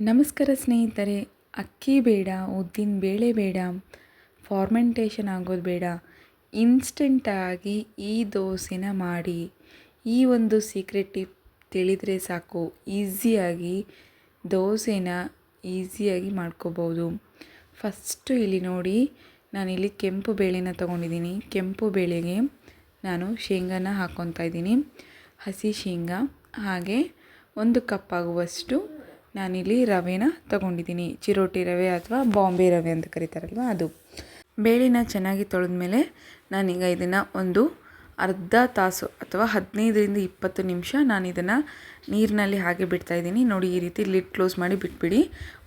ನಮಸ್ಕಾರ ಸ್ನೇಹಿತರೆ, ಅಕ್ಕಿ ಬೇಡ, ಉದ್ದಿನ ಬೇಳೆ ಬೇಡ ಫಾರ್ಮೆಂಟೇಷನ್ ಆಗೋದು ಬೇಡ. ಇನ್ಸ್ಟೆಂಟಾಗಿ ಈ ದೋಸೆನ ಮಾಡಿ, ಈ ಒಂದು ಸೀಕ್ರೆಟ್ ಟಿಪ್ ತಿಳಿದರೆ ಸಾಕು. ಈಸಿಯಾಗಿ ದೋಸೆನ ಈಸಿಯಾಗಿ ಮಾಡ್ಕೋಬೋದು. ಫಸ್ಟು ಇಲ್ಲಿ ನೋಡಿ, ನಾನಿಲ್ಲಿ ಕೆಂಪು ಬೇಳೆನ ತೊಗೊಂಡಿದ್ದೀನಿ. ಕೆಂಪು ಬೇಳೆಗೆ ನಾನು ಶೇಂಗಾನ ಹಾಕ್ಕೊತಾ ಇದ್ದೀನಿ. ಹಸಿ ಶೇಂಗಾ, ಹಾಗೆ ಒಂದು ಕಪ್ ಆಗುವಷ್ಟು ನಾನಿಲ್ಲಿ ರವೆನ ತಗೊಂಡಿದ್ದೀನಿ. ಚಿರೋಟಿ ರವೆ ಅಥವಾ ಬಾಂಬೆ ರವೆ ಅಂತ ಕರೀತಾರಲ್ವ ಅದು. ಬೇಳೆನ ಚೆನ್ನಾಗಿ ತೊಳೆದ್ಮೇಲೆ ನಾನೀಗ ಇದನ್ನು ಒಂದು ಅರ್ಧ ತಾಸು ಅಥವಾ ಹದಿನೈದರಿಂದ ಇಪ್ಪತ್ತು ನಿಮಿಷ ನಾನು ಇದನ್ನು ನೀರಿನಲ್ಲಿ ಹಾಗೆ ಬಿಡ್ತಾ ಇದ್ದೀನಿ. ನೋಡಿ, ಈ ರೀತಿ ಲಿಡ್ ಕ್ಲೋಸ್ ಮಾಡಿ ಬಿಟ್ಬಿಡಿ.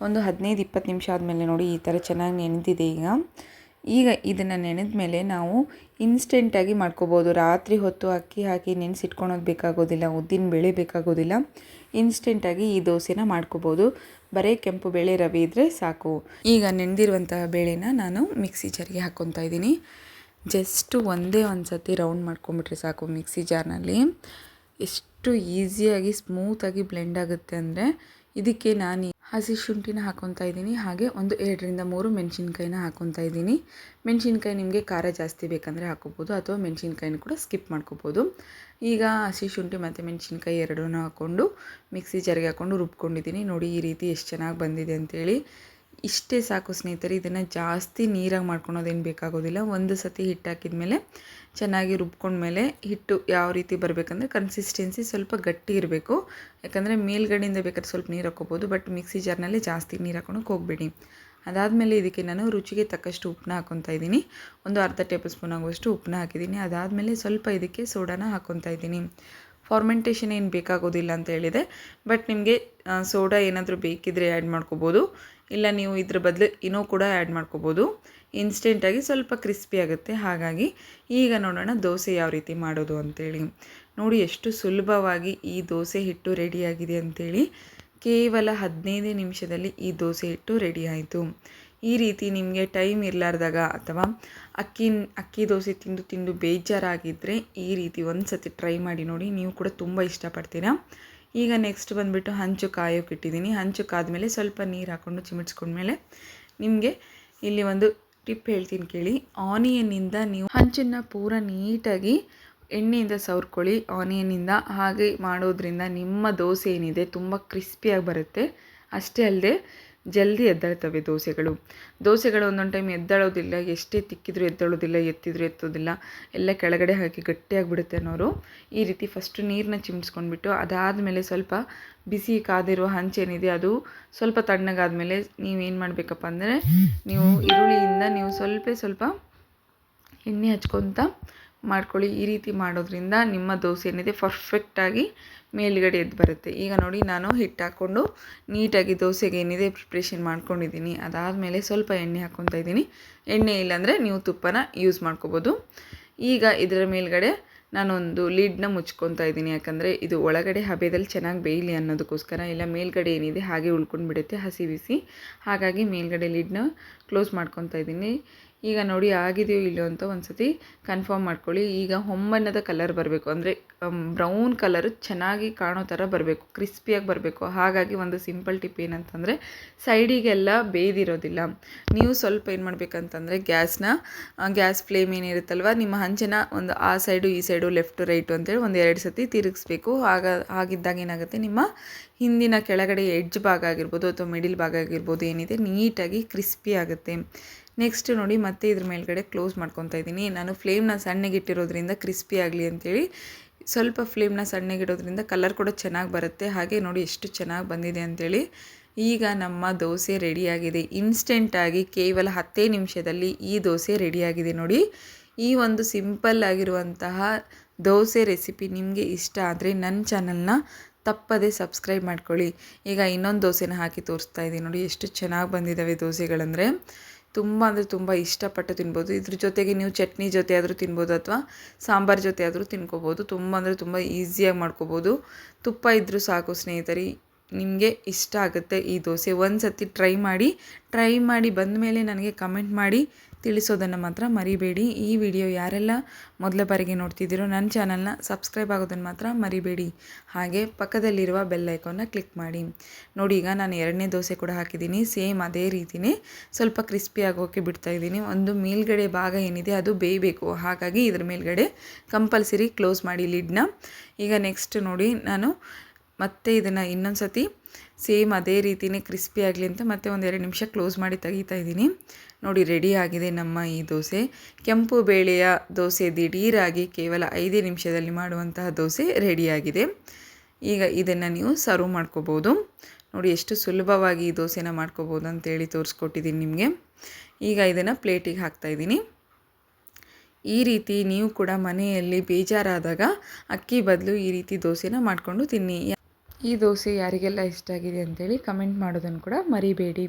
ಒಂದು ಹದಿನೈದು ಇಪ್ಪತ್ತು ನಿಮಿಷ ಆದಮೇಲೆ ನೋಡಿ, ಈ ಥರ ಚೆನ್ನಾಗಿ ನೆನೆದಿದೆ ಈಗ. ಈಗ ಇದನ್ನು ನೆನೆದ ಮೇಲೆ ನಾವು ಇನ್ಸ್ಟೆಂಟಾಗಿ ಮಾಡ್ಕೋಬೋದು. ರಾತ್ರಿ ಹೊತ್ತು ಅಕ್ಕಿ ಹಾಕಿ ನೆನೆಸಿಟ್ಕೊಳೋದು ಬೇಕಾಗೋದಿಲ್ಲ, ಉದ್ದಿನ ಬೇಳೆ ಬೇಕಾಗೋದಿಲ್ಲ. ಇನ್ಸ್ಟೆಂಟಾಗಿ ಈ ದೋಸೆನ ಮಾಡ್ಕೋಬೋದು. ಬರೀ ಕೆಂಪು ಬೇಳೆ ರವೆ ಇದ್ದರೆ ಸಾಕು. ಈಗ ನೆನೆದಿರುವಂತಹ ಬೇಳೆನ ನಾನು ಮಿಕ್ಸಿ ಜಾರಿಗೆ ಹಾಕ್ಕೊತಾ ಇದ್ದೀನಿ. ಜಸ್ಟು ಒಂದೇ ಒಂದು ಸತಿ ರೌಂಡ್ ಮಾಡ್ಕೊಂಬಿಟ್ರೆ ಸಾಕು ಮಿಕ್ಸಿ ಜಾರ್ನಲ್ಲಿ. ಎಷ್ಟು ಈಸಿಯಾಗಿ ಸ್ಮೂತಾಗಿ ಬ್ಲೆಂಡ್ ಆಗುತ್ತೆ ಅಂದರೆ ಇದಕ್ಕೆ ನಾನು ಹಸಿ ಶುಂಠಿನ ಹಾಕ್ಕೊತಾ ಇದ್ದೀನಿ. ಹಾಗೆ ಒಂದು ಎರಡರಿಂದ ಮೂರು ಮೆಣಸಿನ್ಕಾಯಿನ ಹಾಕ್ಕೊತಾ ಇದ್ದೀನಿ. ಮೆಣಸಿನ್ಕಾಯಿ ನಿಮಗೆ ಖಾರ ಜಾಸ್ತಿ ಬೇಕಂದರೆ ಹಾಕೋಬೋದು ಅಥವಾ ಮೆಣಸಿನ್ಕಾಯಿನ ಕೂಡ ಸ್ಕಿಪ್ ಮಾಡ್ಕೋಬೋದು. ಈಗ ಹಸಿ ಶುಂಠಿ ಮತ್ತು ಮೆಣಸಿನ್ಕಾಯಿ ಎರಡನ್ನೂ ಹಾಕ್ಕೊಂಡು ಮಿಕ್ಸಿ ಜಾರಿಗೆ ಹಾಕ್ಕೊಂಡು ರುಬ್ಕೊಂಡಿದ್ದೀನಿ. ನೋಡಿ ಈ ರೀತಿ ಎಷ್ಟು ಚೆನ್ನಾಗಿ ಬಂದಿದೆ ಅಂತೇಳಿ. ಇಷ್ಟೇ ಸಾಕು ಸ್ನೇಹಿತರೆ, ಇದನ್ನು ಜಾಸ್ತಿ ನೀರಾಗಿ ಮಾಡ್ಕೊಳೋದೇನು ಬೇಕಾಗೋದಿಲ್ಲ. ಒಂದು ಸತಿ ಹಿಟ್ಟು ಹಾಕಿದ ಮೇಲೆ ಚೆನ್ನಾಗಿ ರುಬ್ಕೊಂಡ್ಮೇಲೆ ಹಿಟ್ಟು ಯಾವ ರೀತಿ ಬರಬೇಕಂದ್ರೆ ಕನ್ಸಿಸ್ಟೆನ್ಸಿ ಸ್ವಲ್ಪ ಗಟ್ಟಿ ಇರಬೇಕು. ಯಾಕಂದರೆ ಮೇಲ್ಗಡೆಯಿಂದ ಬೇಕಾದ್ರೆ ಸ್ವಲ್ಪ ನೀರು ಹಾಕ್ಕೋಬೋದು ಬಟ್ ಮಿಕ್ಸಿ ಜಾರ್ನಲ್ಲಿ ಜಾಸ್ತಿ ನೀರು ಹಾಕೊಳಕ್ಕೆ ಹೋಗಬೇಡಿ. ಅದಾದಮೇಲೆ ಇದಕ್ಕೆ ನಾನು ರುಚಿಗೆ ತಕ್ಕಷ್ಟು ಉಪ್ಪನ್ನ ಹಾಕ್ಕೊತಾ ಇದ್ದೀನಿ. ಒಂದು ಅರ್ಧ ಟೇಬಲ್ ಸ್ಪೂನ್ ಆಗುವಷ್ಟು ಉಪ್ಪನ್ನ ಹಾಕಿದ್ದೀನಿ. ಅದಾದಮೇಲೆ ಸ್ವಲ್ಪ ಇದಕ್ಕೆ ಸೋಡಾನ ಹಾಕ್ಕೊತಾ ಇದ್ದೀನಿ. ಫಾರ್ಮೆಂಟೇಷನ್ ಏನು ಬೇಕಾಗೋದಿಲ್ಲ ಅಂತ ಹೇಳಿದೆ. ಬಟ್ ನಿಮಗೆ ಸೋಡಾ ಏನಾದರೂ ಬೇಕಿದ್ದರೆ ಆ್ಯಡ್ ಮಾಡ್ಕೋಬೋದು. ಇಲ್ಲ ನೀವು ಇದ್ರ ಬದಲು ಇನ್ನೂ ಕೂಡ ಆ್ಯಡ್ ಮಾಡ್ಕೋಬೋದು. ಇನ್ಸ್ಟೆಂಟಾಗಿ ಸ್ವಲ್ಪ ಕ್ರಿಸ್ಪಿ ಆಗುತ್ತೆ. ಹಾಗಾಗಿ ಈಗ ನೋಡೋಣ ದೋಸೆ ಯಾವ ರೀತಿ ಮಾಡೋದು ಅಂತೇಳಿ. ನೋಡಿ ಎಷ್ಟು ಸುಲಭವಾಗಿ ಈ ದೋಸೆ ಹಿಟ್ಟು ರೆಡಿಯಾಗಿದೆ ಅಂಥೇಳಿ ಕೇವಲ ಹದಿನೈದೇ ನಿಮಿಷದಲ್ಲಿ ಈ ದೋಸೆ ಹಿಟ್ಟು ರೆಡಿ ಆಯಿತು. ಈ ರೀತಿ ನಿಮಗೆ ಟೈಮ್ ಇರಲಾರ್ದಾಗ ಅಥವಾ ಅಕ್ಕಿ ಅಕ್ಕಿ ದೋಸೆ ತಿಂದು ತಿಂದು ಬೇಜಾರಾಗಿದ್ದರೆ ಈ ರೀತಿ ಒಂದು ಸತಿ ಟ್ರೈ ಮಾಡಿ ನೋಡಿ. ನೀವು ಕೂಡ ತುಂಬ ಇಷ್ಟಪಡ್ತೀರಾ? ಈಗ ನೆಕ್ಸ್ಟ್ ಬಂದುಬಿಟ್ಟು ಹಂಚು ಕಾಯೋಕೆ ಇಟ್ಟಿದ್ದೀನಿ. ಹಂಚು ಕಾದ್ಮೇಲೆ ಸ್ವಲ್ಪ ನೀರು ಹಾಕ್ಕೊಂಡು ಚಿಮಿಟ್ಸ್ಕೊಂಡ್ಮೇಲೆ ನಿಮಗೆ ಇಲ್ಲಿ ಒಂದು ಟಿಪ್ ಹೇಳ್ತೀನಿ ಕೇಳಿ. ಆನಿಯನ್ನಿಂದ ನೀವು ಹಂಚನ್ನು ಪೂರ ನೀಟಾಗಿ ಎಣ್ಣೆಯಿಂದ ಸವರ್ಕೊಳ್ಳಿ. ಆನಿಯನ್ನಿಂದ ಹಾಗೆ ಮಾಡೋದ್ರಿಂದ ನಿಮ್ಮ ದೋಸೆ ಏನಿದೆ ತುಂಬ ಕ್ರಿಸ್ಪಿಯಾಗಿ ಬರುತ್ತೆ. ಅಷ್ಟೇ ಅಲ್ಲದೆ ಜಲ್ದಿ ಎದ್ದೇಳ್ತವೆ ದೋಸೆಗಳು. ದೋಸೆಗಳು ಒಂದೊಂದು ಟೈಮ್ ಎದ್ದೇಳೋದಿಲ್ಲ, ಎಷ್ಟೇ ತಿಕ್ಕಿದ್ರು ಎದ್ದೇಳೋದಿಲ್ಲ, ಎತ್ತಿದ್ರು ಎತ್ತೋದಿಲ್ಲ, ಎಲ್ಲ ಕೆಳಗಡೆ ಹಾಕಿ ಗಟ್ಟಿಯಾಗಿಬಿಡುತ್ತೆ ಅನ್ನೋರು ಈ ರೀತಿ ಫಸ್ಟು ನೀರನ್ನ ಚಿಮ್ಸ್ಕೊಂಡ್ಬಿಟ್ಟು ಅದಾದಮೇಲೆ ಸ್ವಲ್ಪ ಬಿಸಿ ಕಾದಿರುವ ಹಂಚೇನಿದೆ ಅದು ಸ್ವಲ್ಪ ತಣ್ಣಗಾದಮೇಲೆ ನೀವೇನು ಮಾಡಬೇಕಪ್ಪ ಅಂದರೆ ನೀವು ಈರುಳ್ಳಿಯಿಂದ ನೀವು ಸ್ವಲ್ಪ ಸ್ವಲ್ಪ ಎಣ್ಣೆ ಹಚ್ಕೊತ ಮಾಡ್ಕೊಳ್ಳಿ. ಈ ರೀತಿ ಮಾಡೋದ್ರಿಂದ ನಿಮ್ಮ ದೋಸೆ ಏನಿದೆ ಪರ್ಫೆಕ್ಟಾಗಿ ಮೇಲುಗಡೆ ಎದ್ದು ಬರುತ್ತೆ. ಈಗ ನೋಡಿ, ನಾನು ಹಿಟ್ಟು ಹಾಕ್ಕೊಂಡು ನೀಟಾಗಿ ದೋಸೆಗೆ ಏನಿದೆ ಪ್ರಿಪ್ರೇಷನ್ ಮಾಡ್ಕೊಂಡಿದ್ದೀನಿ. ಅದಾದಮೇಲೆ ಸ್ವಲ್ಪ ಎಣ್ಣೆ ಹಾಕ್ಕೊತಾ ಇದ್ದೀನಿ. ಎಣ್ಣೆ ಇಲ್ಲಾಂದರೆ ನೀವು ತುಪ್ಪನ ಯೂಸ್ ಮಾಡ್ಕೋಬೋದು. ಈಗ ಇದರ ಮೇಲ್ಗಡೆ ನಾನೊಂದು ಲಿಡ್ನ ಮುಚ್ಕೊತ ಇದ್ದೀನಿ. ಯಾಕಂದರೆ ಇದು ಒಳಗಡೆ ಹಬೆದಲ್ಲಿ ಚೆನ್ನಾಗಿ ಬೇಯಲಿ ಅನ್ನೋದಕ್ಕೋಸ್ಕರ ಇಲ್ಲ, ಮೇಲ್ಗಡೆ ಏನಿದೆ ಹಾಗೆ ಉಳ್ಕೊಂಡು ಬಿಡುತ್ತೆ ಹಸಿ ಬಿಸಿ. ಹಾಗಾಗಿ ಮೇಲ್ಗಡೆ ಲಿಡ್ನ ಕ್ಲೋಸ್ ಮಾಡ್ಕೊತಾ ಇದ್ದೀನಿ. ಈಗ ನೋಡಿ ಆಗಿದೆಯೋ ಇಲ್ಲೋ ಅಂತ ಒಂದು ಸತಿ ಕನ್ಫರ್ಮ್ ಮಾಡ್ಕೊಳ್ಳಿ. ಈಗ ಹೊಂಬಣ್ಣದ ಕಲರ್ ಬರಬೇಕು. ಅಂದರೆ ಬ್ರೌನ್ ಕಲರ್ ಚೆನ್ನಾಗಿ ಕಾಣೋ ಥರ ಬರಬೇಕು. ಕ್ರಿಸ್ಪಿಯಾಗಿ ಬರಬೇಕು. ಹಾಗಾಗಿ ಒಂದು ಸಿಂಪಲ್ ಟಿಪ್ ಏನಂತಂದರೆ ಸೈಡಿಗೆಲ್ಲ ಬೇಯ್ದಿರೋದಿಲ್ಲ ನೀವು ಸ್ವಲ್ಪ ಏನು ಮಾಡಬೇಕಂತಂದರೆ ಗ್ಯಾಸ್ನ ಗ್ಯಾಸ್ ಫ್ಲೇಮ್ ಏನಿರುತ್ತಲ್ವ ನಿಮ್ಮ ಹಂಚನ ಒಂದು ಆ ಸೈಡು ಈ ಸೈಡು ಲೆಫ್ಟ್ ರೈಟು ಅಂತೇಳಿ ಒಂದು ಎರಡು ಸತಿ ತಿರುಗಿಸ್ಬೇಕು. ಆಗ, ಆಗಿದ್ದಾಗ ಏನಾಗುತ್ತೆ, ನಿಮ್ಮ ಹಿಂದಿನ ಕೆಳಗಡೆ ಎಡ್ಜ್ ಭಾಗ ಆಗಿರ್ಬೋದು ಅಥವಾ ಮಿಡಿಲ್ ಭಾಗ ಆಗಿರ್ಬೋದು ಏನಿದೆ, ನೀಟಾಗಿ ಕ್ರಿಸ್ಪಿ ಆಗುತ್ತೆ. ನೆಕ್ಸ್ಟ್ ನೋಡಿ ಮತ್ತೆ ಇದ್ರ ಮೇಲ್ಗಡೆ ಕ್ಲೋಸ್ ಮಾಡ್ಕೊತಾ ಇದ್ದೀನಿ. ನಾನು ಫ್ಲೇಮ್ನ ಸಣ್ಣಗಿಟ್ಟಿರೋದ್ರಿಂದ ಕ್ರಿಸ್ಪಿ ಆಗಲಿ ಅಂತೇಳಿ ಸ್ವಲ್ಪ ಫ್ಲೇಮ್ನ ಸಣ್ಣಗಿಡೋದ್ರಿಂದ ಕಲರ್ ಕೂಡ ಚೆನ್ನಾಗಿ ಬರುತ್ತೆ. ಹಾಗೆ ನೋಡಿ ಎಷ್ಟು ಚೆನ್ನಾಗಿ ಬಂದಿದೆ ಅಂತೇಳಿ. ಈಗ ನಮ್ಮ ದೋಸೆ ರೆಡಿಯಾಗಿದೆ ಇನ್ಸ್ಟೆಂಟಾಗಿ ಕೇವಲ ಹತ್ತೇ ನಿಮಿಷದಲ್ಲಿ ಈ ದೋಸೆ ರೆಡಿಯಾಗಿದೆ ನೋಡಿ. ಈ ಒಂದು ಸಿಂಪಲ್ ಆಗಿರುವಂತಹ ದೋಸೆ ರೆಸಿಪಿ ನಿಮಗೆ ಇಷ್ಟ ಆದರೆ ನನ್ನ ಚಾನಲ್ನ ತಪ್ಪದೇ ಸಬ್ಸ್ಕ್ರೈಬ್ ಮಾಡ್ಕೊಳ್ಳಿ. ಈಗ ಇನ್ನೊಂದು ದೋಸೆನ ಹಾಕಿ ತೋರಿಸ್ತಾ ಇದ್ದೀನಿ ನೋಡಿ ಎಷ್ಟು ಚೆನ್ನಾಗಿ ಬಂದಿದ್ದಾವೆ ದೋಸೆಗಳಂದರೆ. ತುಂಬ ಅಂದರೆ ತುಂಬ ಇಷ್ಟಪಟ್ಟು ತಿನ್ಬೋದು. ಇದ್ರ ಜೊತೆಗೆ ನೀವು ಚಟ್ನಿ ಜೊತೆ ಆದರೂ ತಿನ್ಬೋದು ಅಥವಾ ಸಾಂಬಾರು ಜೊತೆ ಆದರೂ ತಿನ್ಕೋಬೋದು. ತುಂಬ ಅಂದರೆ ತುಂಬ ಈಸಿಯಾಗಿ ಮಾಡ್ಕೋಬೋದು. ತುಪ್ಪ ಇದ್ದರೂ ಸಾಕು ಸ್ನೇಹಿತರೆ, ನಿಮಗೆ ಇಷ್ಟ ಆಗುತ್ತೆ ಈ ದೋಸೆ. ಒಂದು ಸತಿ ಟ್ರೈ ಮಾಡಿ ಟ್ರೈ ಮಾಡಿ ಬಂದ ಮೇಲೆ ನನಗೆ ಕಮೆಂಟ್ ಮಾಡಿ. ತಿಳಿಸೋದನ್ನು ಮಾತ್ರ ಮರಿಬೇಡಿ. ಈ ವಿಡಿಯೋ ಯಾರೆಲ್ಲ ಮೊದಲ ಬಾರಿಗೆ ನೋಡ್ತಿದ್ದೀರೋ ನನ್ನ ಚಾನಲ್ನ ಸಬ್ಸ್ಕ್ರೈಬ್ ಆಗೋದನ್ನು ಮಾತ್ರ ಮರಿಬೇಡಿ. ಹಾಗೆ ಪಕ್ಕದಲ್ಲಿರುವ ಬೆಲ್ ಕ್ಲಿಕ್ ಮಾಡಿ. ನೋಡಿ, ಈಗ ನಾನು ಎರಡನೇ ದೋಸೆ ಕೂಡ ಹಾಕಿದ್ದೀನಿ. ಸೇಮ್ ಅದೇ ರೀತಿಯೇ ಸ್ವಲ್ಪ ಕ್ರಿಸ್ಪಿ ಆಗೋಕ್ಕೆ ಬಿಡ್ತಾ ಇದ್ದೀನಿ. ಒಂದು ಮೇಲ್ಗಡೆ ಭಾಗ ಏನಿದೆ ಅದು ಬೇಯಬೇಕು. ಹಾಗಾಗಿ ಇದ್ರ ಮೇಲ್ಗಡೆ ಕಂಪಲ್ಸರಿ ಕ್ಲೋಸ್ ಮಾಡಿ ಲಿಡ್ನ. ಈಗ ನೆಕ್ಸ್ಟ್ ನೋಡಿ, ನಾನು ಮತ್ತೆ ಇದನ್ನು ಇನ್ನೊಂದು ಸತಿ ಸೇಮ್ ಅದೇ ರೀತಿಯೇ ಕ್ರಿಸ್ಪಿ ಆಗಲಿ ಅಂತ ಮತ್ತೆ ಒಂದು ಎರಡು ನಿಮಿಷ ಕ್ಲೋಸ್ ಮಾಡಿ ತೆಗಿತಾ ಇದ್ದೀನಿ. ನೋಡಿ ರೆಡಿ ಆಗಿದೆ ನಮ್ಮ ಈ ದೋಸೆ. ಕೆಂಪು ಬೇಳೆಯ ದೋಸೆ ದಿಢೀರಾಗಿ ಕೇವಲ ಐದೇ ನಿಮಿಷದಲ್ಲಿ ಮಾಡುವಂತಹ ದೋಸೆ ರೆಡಿಯಾಗಿದೆ ಈಗ ಇದನ್ನು ನೀವು ಸರ್ವ್ ಮಾಡ್ಕೋಬೋದು. ನೋಡಿ, ಎಷ್ಟು ಸುಲಭವಾಗಿ ಈ ದೋಸೆನ ಮಾಡ್ಕೋಬೋದು ಅಂತೇಳಿ ತೋರಿಸ್ಕೊಟ್ಟಿದ್ದೀನಿ ನಿಮಗೆ. ಈಗ ಇದನ್ನು ಪ್ಲೇಟಿಗೆ ಹಾಕ್ತಾಯಿದ್ದೀನಿ ಈ ರೀತಿ ನೀವು ಕೂಡ ಮನೆಯಲ್ಲಿ ಬೇಜಾರಾದಾಗ ಅಕ್ಕಿ ಬದಲು ಈ ರೀತಿ ದೋಸೆನ ಮಾಡಿಕೊಂಡು ತಿನ್ನಿ. ಈ ದೋಸೆ ಯಾರಿಗೆಲ್ಲ ಇಷ್ಟ ಆಗಿದೆ ಅಂತೇಳಿ ಕಮೆಂಟ್ ಮಾಡೋದನ್ನು ಕೂಡ ಮರಿಬೇಡಿ.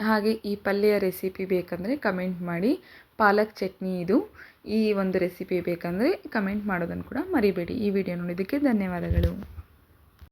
ಹಾಗೆ ಈ ಪಲ್ಯ ರೆಸಿಪಿ ಬೇಕಂದರೆ ಕಮೆಂಟ್ ಮಾಡಿ. ಪಾಲಕ್ ಚಟ್ನಿ ಇದು. ಈ ಒಂದು ರೆಸಿಪಿ ಬೇಕಂದರೆ ಕಮೆಂಟ್ ಮಾಡೋದನ್ನು ಕೂಡ ಮರಿಬೇಡಿ. ಈ ವಿಡಿಯೋ ನೋಡಿದ್ದಕ್ಕೆ ಧನ್ಯವಾದಗಳು.